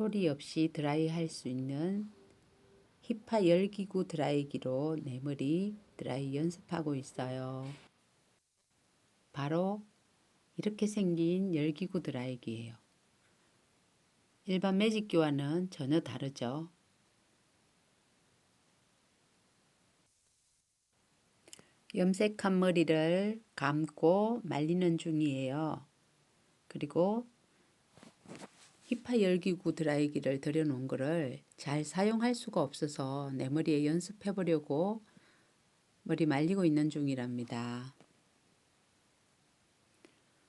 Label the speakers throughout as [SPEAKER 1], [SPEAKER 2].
[SPEAKER 1] 소리 없이 드라이 할 수 있는 히파 열기구 드라이기로 내 머리 드라이 연습하고 있어요. 바로 이렇게 생긴 열기구 드라이기예요. 일반 매직기와는 전혀 다르죠. 염색한 머리를 감고 말리는 중이에요. 그리고 히파 열기구 드라이기를 들여놓은 거를 잘 사용할 수가 없어서 내 머리에 연습해 보려고 머리 말리고 있는 중이랍니다.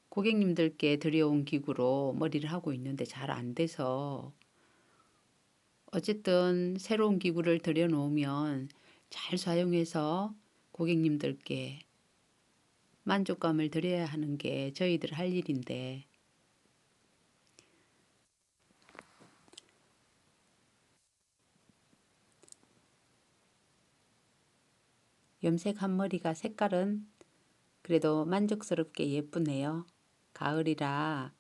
[SPEAKER 1] 고객님들께 들여온 기구로 머리를 하고 있는데 잘 안 돼서 어쨌든 새로운 기구를 들여놓으면 잘 사용해서 고객님들께 만족감을 드려야 하는 게 저희들 할 일인데 염색한 머리가 색깔은 그래도 만족스럽게 예쁘네요. 가을이라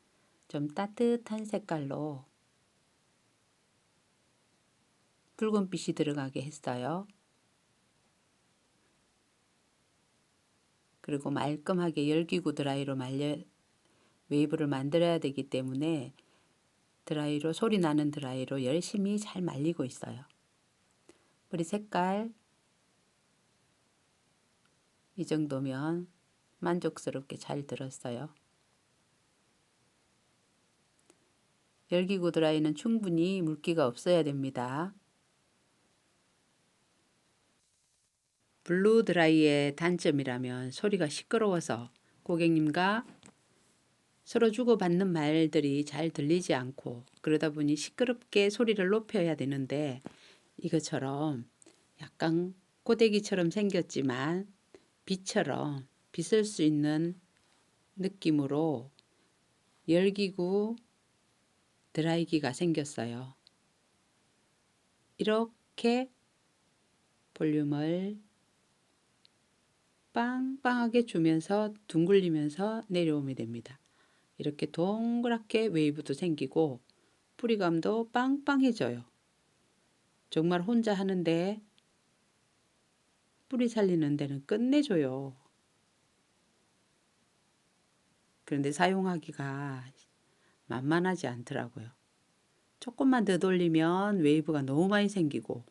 [SPEAKER 1] 좀 따뜻한 색깔로 붉은빛이 들어가게 했어요. 그리고 말끔하게 열기구 드라이로 말려 웨이브를 만들어야 되기 때문에 드라이로 소리 나는 드라이로 열심히 잘 말리고 있어요. 머리 색깔 이 정도면 만족스럽게 잘 들었어요. 열기구 드라이는 충분히 물기가 없어야 됩니다. 블루 드라이의 단점이라면 소리가 시끄러워서 고객님과 서로 주고받는 말들이 잘 들리지 않고 그러다 보니 시끄럽게 소리를 높여야 되는데 이것처럼 약간 고데기처럼 생겼지만 빛처럼 빛을 수 있는 느낌으로 열기구 드라이기가 생겼어요. 이렇게 볼륨을 빵빵하게 주면서 둥글리면서 내려오면 됩니다. 이렇게 동그랗게 웨이브도 생기고 뿌리감도 빵빵해져요. 정말 혼자 하는데 뿌리 살리는 데는 끝내줘요. 그런데 사용하기가 만만하지 않더라고요. 조금만 더 돌리면 웨이브가 너무 많이 생기고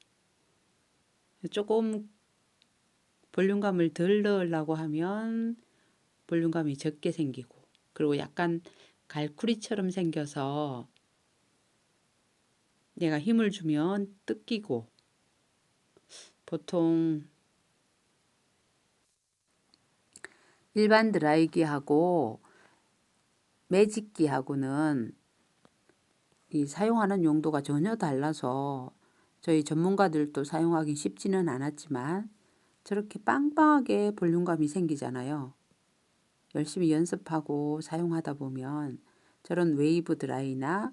[SPEAKER 1] 조금 볼륨감을 덜 넣으려고 하면 볼륨감이 적게 생기고 그리고 약간 갈쿠리처럼 생겨서 내가 힘을 주면 뜯기고 보통 일반 드라이기하고 매직기하고는 이 사용하는 용도가 전혀 달라서 저희 전문가들도 사용하기 쉽지는 않았지만 저렇게 빵빵하게 볼륨감이 생기잖아요. 열심히 연습하고 사용하다 보면 저런 웨이브 드라이나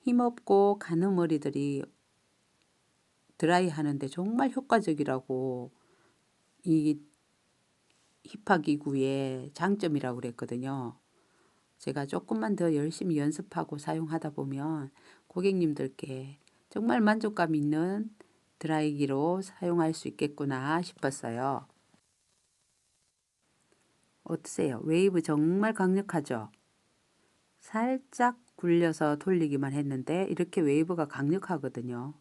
[SPEAKER 1] 힘없고 가는 머리들이 드라이 하는데 정말 효과적이라고 이 힙합기구의 장점이라고 그랬거든요. 제가 조금만 더 열심히 연습하고 사용하다 보면 고객님들께 정말 만족감 있는 드라이기로 사용할 수 있겠구나 싶었어요. 어떠세요? 웨이브 정말 강력하죠? 살짝 굴려서 돌리기만 했는데 이렇게 웨이브가 강력하거든요.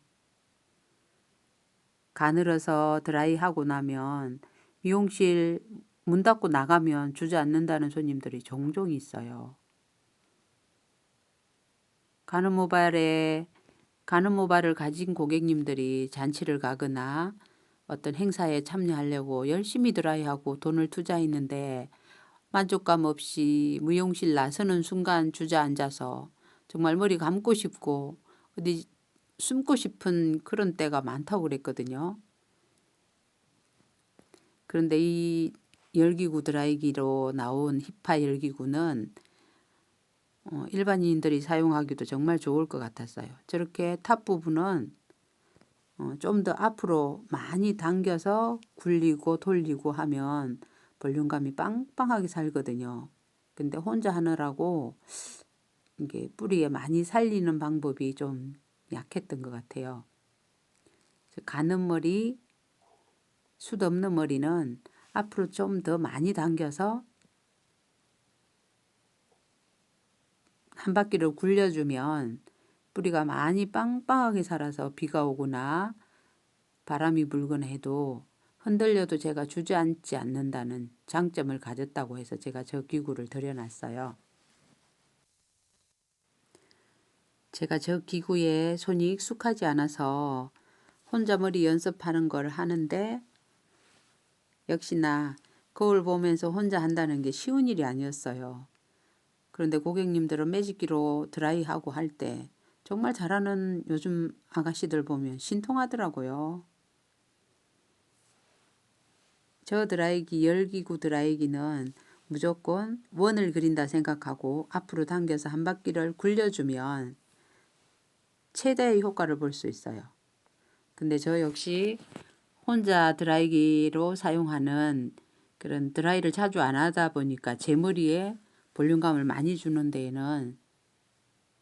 [SPEAKER 1] 가늘어서 드라이하고 나면 미용실 문 닫고 나가면 주저앉는다는 손님들이 종종 있어요. 가는 모발에 가는 모발을 가진 고객님들이 잔치를 가거나 어떤 행사에 참여하려고 열심히 드라이하고 돈을 투자했는데 만족감 없이 무용실 나서는 순간 주저앉아서 정말 머리 감고 싶고 어디 숨고 싶은 그런 때가 많다고 그랬거든요. 그런데 이 열기구 드라이기로 나온 히파 열기구는 어, 일반인들이 사용하기도 정말 좋을 것 같았어요. 저렇게 탑 부분은 어, 좀 더 앞으로 많이 당겨서 굴리고 돌리고 하면 볼륨감이 빵빵하게 살거든요. 근데 혼자 하느라고 이게 뿌리에 많이 살리는 방법이 좀 약했던 것 같아요. 가는 머리, 숱 없는 머리는 앞으로 좀 더 많이 당겨서 한 바퀴를 굴려주면 뿌리가 많이 빵빵하게 살아서 비가 오거나 바람이 불거나 해도 흔들려도 제가 주저앉지 않는다는 장점을 가졌다고 해서 제가 저 기구를 들여놨어요. 제가 저 기구에 손이 익숙하지 않아서 혼자 머리 연습하는 걸 하는데 역시나 거울 보면서 혼자 한다는 게 쉬운 일이 아니었어요. 그런데 고객님들은 매직기로 드라이하고 할 때 정말 잘하는 요즘 아가씨들 보면 신통하더라고요. 저 드라이기 열기구 드라이기는 무조건 원을 그린다 생각하고 앞으로 당겨서 한 바퀴를 굴려주면 최대의 효과를 볼 수 있어요. 근데 저 역시 혼자 드라이기로 사용하는 그런 드라이를 자주 안 하다 보니까 제 머리에 볼륨감을 많이 주는 데에는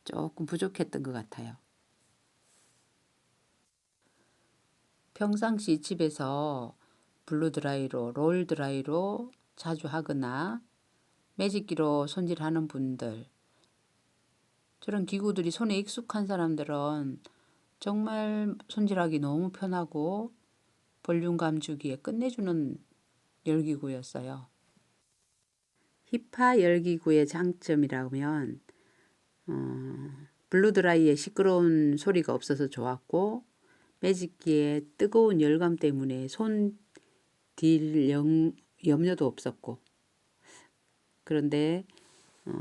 [SPEAKER 1] 조금 부족했던 것 같아요. 평상시 집에서 블루 드라이로, 롤 드라이로 자주 하거나 매직기로 손질하는 분들 저런 기구들이 손에 익숙한 사람들은 정말 손질하기 너무 편하고 볼륨 감 주기에 끝내주는 열기구였어요. 히파 열기구의 장점이라면 어, 블루드라이의 시끄러운 소리가 없어서 좋았고 매직기의 뜨거운 열감 때문에 손 딜 염려도 없었고 그런데 어,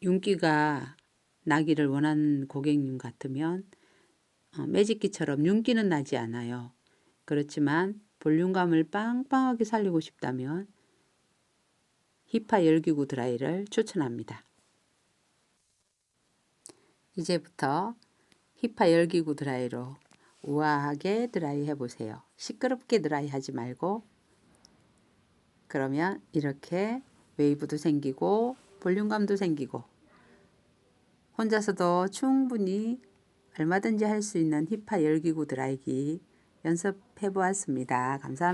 [SPEAKER 1] 윤기가 나기를 원하는 고객님 같으면 어, 매직기처럼 윤기는 나지 않아요. 그렇지만 볼륨감을 빵빵하게 살리고 싶다면 히파 열기구 드라이를 추천합니다. 이제부터 히파 열기구 드라이로 우아하게 드라이 해보세요. 시끄럽게 드라이 하지 말고 그러면 이렇게 웨이브도 생기고 볼륨감도 생기고 혼자서도 충분히 얼마든지 할 수 있는 히파 열기구 드라이기 연습해 보았습니다. 감사합니다.